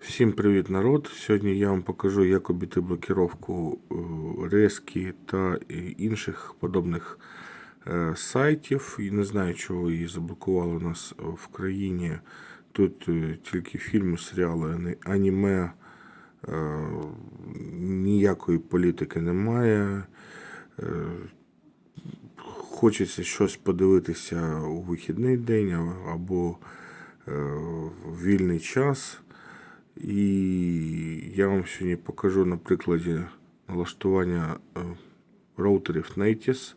Всім привіт, народ! Сьогодні я вам покажу, як обійти блокировку е, Резки та е, інших подобних е, сайтів. І не знаю, чого її заблокували у нас в країні. Тут тільки фільми, серіали, аніме. Ніякої політики немає. Хочеться щось подивитися у вихідний день або в вільний час. І я вам сьогодні покажу на прикладі налаштування е, роутерів Natis,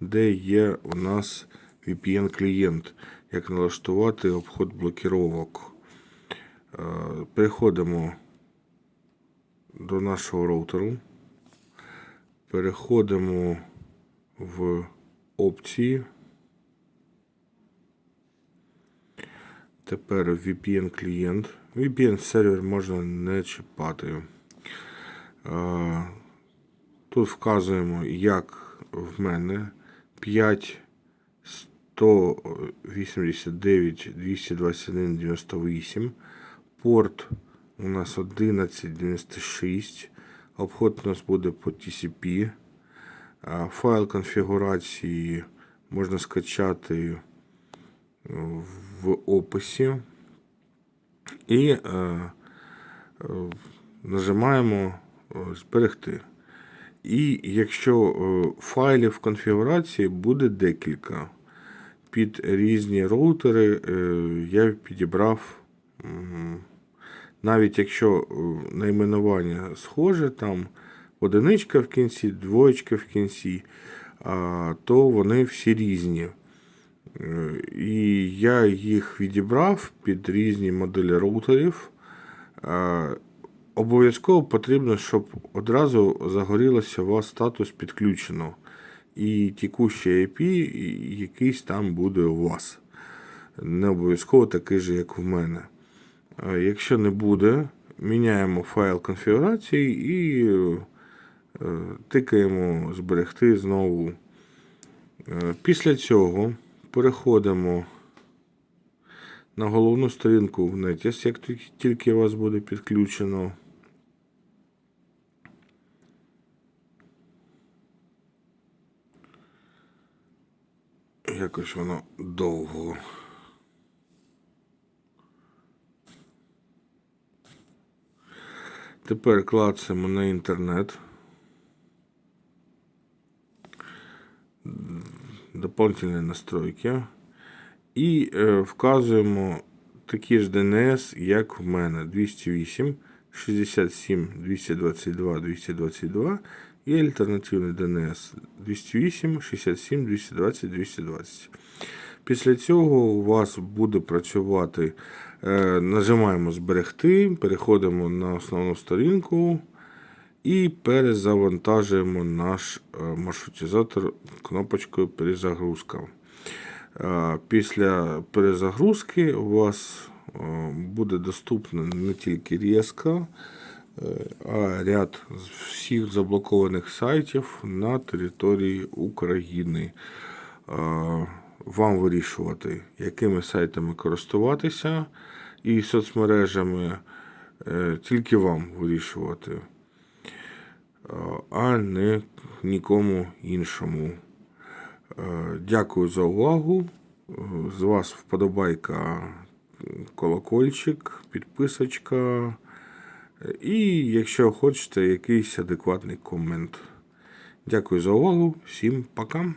де є у нас VPN-клієнт, як налаштувати обход блокіровок. Е, Переходимо до нашого роутеру. Переходимо в опції. Тепер VPN клієнт. VPN сервер можна не чіпати. Е, Тут вказуємо, як в мене 5 189 221 98. Порт у нас 1196. Обход у нас буде по TCP. Е, Файл конфігурації можна скачати в описі. І е, е, нажимаємо е, зберегти. І якщо е, файлів конфігурації буде декілька, під різні роутери е, я підібрав, навіть якщо найменування схоже, там одиничка в кінці, двоєчка в кінці, то вони всі різні. І я їх відібрав під різні моделі роутерів. Обов'язково потрібно, щоб одразу загорілося у вас статус підключено. І текущий IP якийсь там буде у вас. Не обов'язково такий же, як в мене. Якщо не буде, міняємо файл конфігурації і е, тикаємо зберегти знову. Е, Після цього переходимо на головну сторінку в Netis, як тільки у вас буде підключено. Якось воно довго. Тепер клацаємо на інтернет. Дополнительные настройки. І е, вказуємо такі ж DNS, як в мене 208, 67, 222, 222 і альтернативний DNS 208, 67, 220, 220. Після цього у вас буде працювати. Е, нажимаємо зберегти, переходимо на основну сторінку. І перезавантажуємо наш е, маршрутизатор кнопочкою перезагрузка. Е, Після перезагрузки у вас е, буде доступна не тільки резка, е, а ряд з всіх заблокованих сайтів на території України. Вам вирішувати, якими сайтами користуватися і соцмережами, тільки вам вирішувати а не нікому іншому. Е, Дякую за увагу. Е, З вас вподобайка, колокольчик, підписочка. І якщо хочете, якийсь адекватний комент. Дякую за увагу. Всім пока.